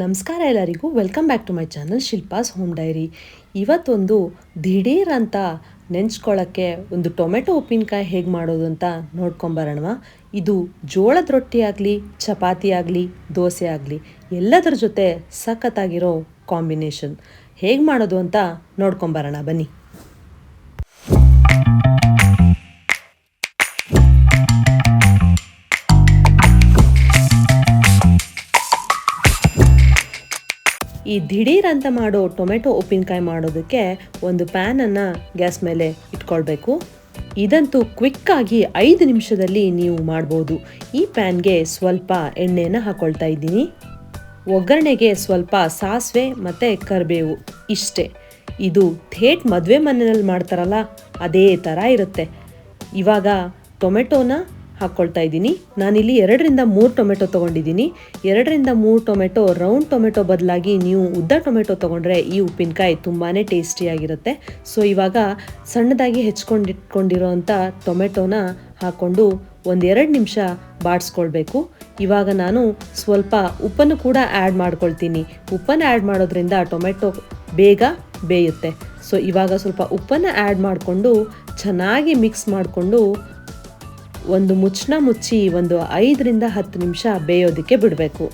ನಮಸ್ಕಾರ ಎಲ್ಲರಿಗೂ. Welcome back to my channel Shilpa's home diary ಇವತ್ತೊಂದು ದಿಢೀರ್ ಅಂತ ನೆಂಚ್ಕೊಳ್ಳೋಕ್ಕೆ ಒಂದು ಟೊಮೆಟೊ ಉಪ್ಪಿನಕಾಯಿ ಹೇಗೆ ಮಾಡೋದು ಅಂತ ನೋಡ್ಕೊಂಬರೋಣವಾ ಇದು ಜೋಳದ ರೊಟ್ಟಿ ಆಗಲಿ, ಚಪಾತಿ ಆಗಲಿ, ದೋಸೆ ಆಗಲಿ, ಎಲ್ಲದರ ಜೊತೆ ಸಖತ್ತಾಗಿರೋ ಕಾಂಬಿನೇಷನ್. ಹೇಗೆ ಮಾಡೋದು ಅಂತ ನೋಡ್ಕೊಂಬರೋಣ ಬನ್ನಿ. ಈ ದಿಢೀರ್ ಅಂತ ಮಾಡೋ ಟೊಮೆಟೊ ಉಪ್ಪಿನಕಾಯಿ ಮಾಡೋದಕ್ಕೆ ಒಂದು ಪ್ಯಾನನ್ನು ಗ್ಯಾಸ್ ಮೇಲೆ ಇಟ್ಕೊಳ್ಬೇಕು. ಇದಂತೂ ಕ್ವಿಕ್ಕಾಗಿ ಐದು ನಿಮಿಷದಲ್ಲಿ ನೀವು ಮಾಡ್ಬೋದು. ಈ ಪ್ಯಾನ್ಗೆ ಸ್ವಲ್ಪ ಎಣ್ಣೆಯನ್ನು ಹಾಕ್ಕೊಳ್ತಾ ಇದ್ದೀನಿ. ಒಗ್ಗರಣೆಗೆ ಸ್ವಲ್ಪ ಸಾಸಿವೆ ಮತ್ತು ಕರಿಬೇವು ಇಷ್ಟೇ. ಇದು ಥೇಟ್ ಮದುವೆ ಮನೆಯಲ್ಲಿ ಮಾಡ್ತಾರಲ್ಲ, ಅದೇ ಥರ ಇರುತ್ತೆ. ಇವಾಗ ಟೊಮೆಟೊನ ಹಾಕ್ಕೊಳ್ತಾ ಇದ್ದೀನಿ. ನಾನಿಲ್ಲಿ ಎರಡರಿಂದ ಮೂರು ಟೊಮೆಟೊ ತೊಗೊಂಡಿದ್ದೀನಿ. ಎರಡರಿಂದ ಮೂರು ಟೊಮೆಟೊ, ರೌಂಡ್ ಟೊಮೆಟೊ ಬದಲಾಗಿ ನೀವು ಉದ್ದ ಟೊಮೆಟೊ ತೊಗೊಂಡ್ರೆ ಈ ಉಪ್ಪಿನಕಾಯಿ ತುಂಬಾ ಟೇಸ್ಟಿಯಾಗಿರುತ್ತೆ ಸೊ, ಇವಾಗ ಸಣ್ಣದಾಗಿ ಹೆಚ್ಕೊಂಡಿಟ್ಕೊಂಡಿರೋಂಥ ಟೊಮೆಟೊನ ಹಾಕ್ಕೊಂಡು ಒಂದೆರಡು ನಿಮಿಷ ಬಾಡಿಸ್ಕೊಳ್ಬೇಕು. ಇವಾಗ ನಾನು ಸ್ವಲ್ಪ ಉಪ್ಪನ್ನು ಕೂಡ ಆ್ಯಡ್ ಮಾಡ್ಕೊಳ್ತೀನಿ. ಉಪ್ಪನ್ನು ಆ್ಯಡ್ ಮಾಡೋದ್ರಿಂದ ಟೊಮೆಟೊ ಬೇಗ ಬೇಯುತ್ತೆ. ಸೊ, ಇವಾಗ ಸ್ವಲ್ಪ ಉಪ್ಪನ್ನು ಆ್ಯಡ್ ಮಾಡಿಕೊಂಡು ಚೆನ್ನಾಗಿ ಮಿಕ್ಸ್ ಮಾಡಿಕೊಂಡು ಒಂದು ಮುಚ್ಚನ ಮುಚ್ಚಿ ಒಂದು ಐದರಿಂದ ಹತ್ತು ನಿಮಿಷ ಬೇಯೋದಕ್ಕೆ ಬಿಡಬೇಕು.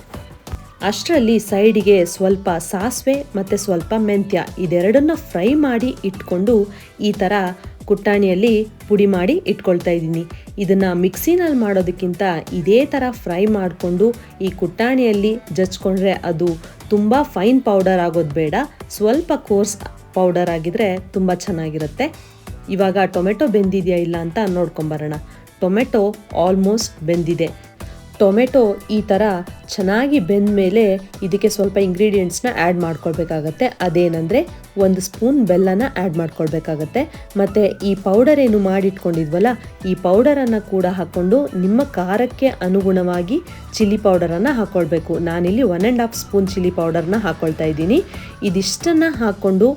ಅಷ್ಟರಲ್ಲಿ ಸೈಡಿಗೆ ಸ್ವಲ್ಪ ಸಾಸಿವೆ ಮತ್ತು ಸ್ವಲ್ಪ ಮೆಂತ್ಯ ಇದೆರಡನ್ನು ಫ್ರೈ ಮಾಡಿ ಇಟ್ಕೊಂಡು ಈ ಥರ ಕುಟ್ಟಾಣಿಯಲ್ಲಿ ಪುಡಿ ಮಾಡಿ ಇಟ್ಕೊಳ್ತಾ ಇದ್ದೀನಿ. ಇದನ್ನು ಮಿಕ್ಸಿನಲ್ಲಿ ಮಾಡೋದಕ್ಕಿಂತ ಇದೇ ಥರ ಫ್ರೈ ಮಾಡಿಕೊಂಡು ಈ ಕುಟ್ಟಾಣಿಯಲ್ಲಿ ಜಚ್ಕೊಂಡ್ರೆ ಅದು ತುಂಬ ಫೈನ್ ಪೌಡರ್ ಆಗೋದು ಬೇಡ. ಸ್ವಲ್ಪ ಕೋರ್ಸ್ ಪೌಡರ್ ಆಗಿದ್ರೆ ತುಂಬ ಚೆನ್ನಾಗಿರುತ್ತೆ. ಇವಾಗ ಟೊಮೆಟೊ ಬೆಂದಿದೆಯಾ ಇಲ್ಲ ಅಂತ ನೋಡ್ಕೊಂಬರೋಣ. ಟೊಮೆಟೊ ಆಲ್ಮೋಸ್ಟ್ ಬೆಂದಿದೆ. ಟೊಮೆಟೊ ಈ ಥರ ಚೆನ್ನಾಗಿ ಬೆಂದ ಮೇಲೆ ಇದಕ್ಕೆ ಸ್ವಲ್ಪ ಇಂಗ್ರೀಡಿಯೆಂಟ್ಸ್ನ ಆ್ಯಡ್ ಮಾಡ್ಕೊಳ್ಬೇಕಾಗತ್ತೆ. ಅದೇನೆಂದರೆ ಒಂದು ಸ್ಪೂನ್ ಬೆಲ್ಲನ ಆ್ಯಡ್ ಮಾಡ್ಕೊಳ್ಬೇಕಾಗತ್ತೆ. ಮತ್ತು ಈ ಪೌಡರ್ ಏನು ಮಾಡಿಟ್ಕೊಂಡಿದ್ವಲ್ಲ, ಈ ಪೌಡರನ್ನು ಕೂಡ ಹಾಕ್ಕೊಂಡು ನಿಮ್ಮ ಖಾರಕ್ಕೆ ಅನುಗುಣವಾಗಿ ಚಿಲ್ಲಿ ಪೌಡರನ್ನು ಹಾಕ್ಕೊಳ್ಬೇಕು ನಾನಿಲ್ಲಿ one and half spoon chilli ಪೌಡರ್ನ ಹಾಕ್ಕೊಳ್ತಾ ಇದ್ದೀನಿ. ಇದಿಷ್ಟನ್ನು ಹಾಕ್ಕೊಂಡು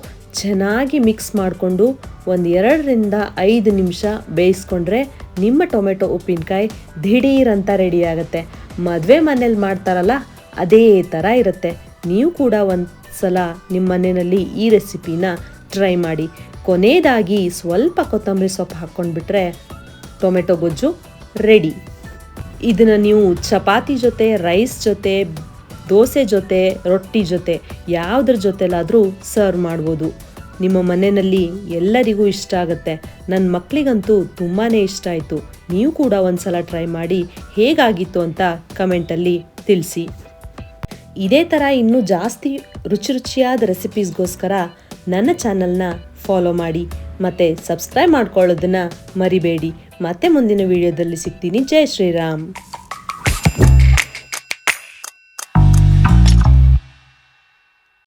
ಚೆನ್ನಾಗಿ ಮಿಕ್ಸ್ ಮಾಡಿಕೊಂಡು ಒಂದು ಎರಡರಿಂದ ಐದು ನಿಮಿಷ ಬೇಯಿಸ್ಕೊಂಡ್ರೆ ನಿಮ್ಮ ಟೊಮೆಟೊ ಉಪ್ಪಿನಕಾಯಿ ದಿಢೀರಂತ ಅಂತ ರೆಡಿ ಆಗುತ್ತೆ. ಮದುವೆ ಮನೇಲಿ ಮಾಡ್ತಾರಲ್ಲ, ಅದೇ ಥರ ಇರುತ್ತೆ. ನೀವು ಕೂಡ ಒಂದು ಸಲ ನಿಮ್ಮ ಮನೆಯಲ್ಲಿ ಈ ರೆಸಿಪಿನ ಟ್ರೈ ಮಾಡಿ. ಕೊನೆಯದಾಗಿ ಸ್ವಲ್ಪ ಕೊತ್ತಂಬರಿ ಸೊಪ್ಪು ಹಾಕ್ಕೊಂಡ್ಬಿಟ್ರೆ ಟೊಮೆಟೊ ಗೊಜ್ಜು ರೆಡಿ ಇದನ್ನು ನೀವು ಚಪಾತಿ ಜೊತೆ ರೈಸ್ ಜೊತೆ, ದೋಸೆ ಜೊತೆ, ರೊಟ್ಟಿ ಜೊತೆ, ಯಾವುದ್ರ ಜೊತೆಲಾದರೂ ಸರ್ವ್ ಮಾಡ್ಬೋದು. ನಿಮ್ಮ ಮನೆಯಲ್ಲಿ ಎಲ್ಲರಿಗೂ ಇಷ್ಟ ಆಗುತ್ತೆ. ನನ್ನ ಮಕ್ಕಳಿಗಂತೂ ತುಂಬಾ ಇಷ್ಟ ಆಯಿತು. ನೀವು ಕೂಡ ಒಂದ್ಸಲ ಟ್ರೈ ಮಾಡಿ ಹೇಗಾಗಿತ್ತು ಅಂತ ಕಮೆಂಟಲ್ಲಿ ತಿಳಿಸಿ. ಇದೇ ಥರ ಇನ್ನೂ ಜಾಸ್ತಿ ರುಚಿ ರುಚಿಯಾದ ರೆಸಿಪೀಸ್ಗೋಸ್ಕರ ನನ್ನ ಚಾನಲ್ನ ಫಾಲೋ ಮಾಡಿ. ಮತ್ತು ಸಬ್ಸ್ಕ್ರೈಬ್ ಮಾಡ್ಕೊಳ್ಳೋದನ್ನು ಮರಿಬೇಡಿ. ಮತ್ತೆ ಮುಂದಿನ ವಿಡಿಯೋದಲ್ಲಿ ಸಿಗ್ತೀನಿ. ಜೈ ಶ್ರೀರಾಮ್.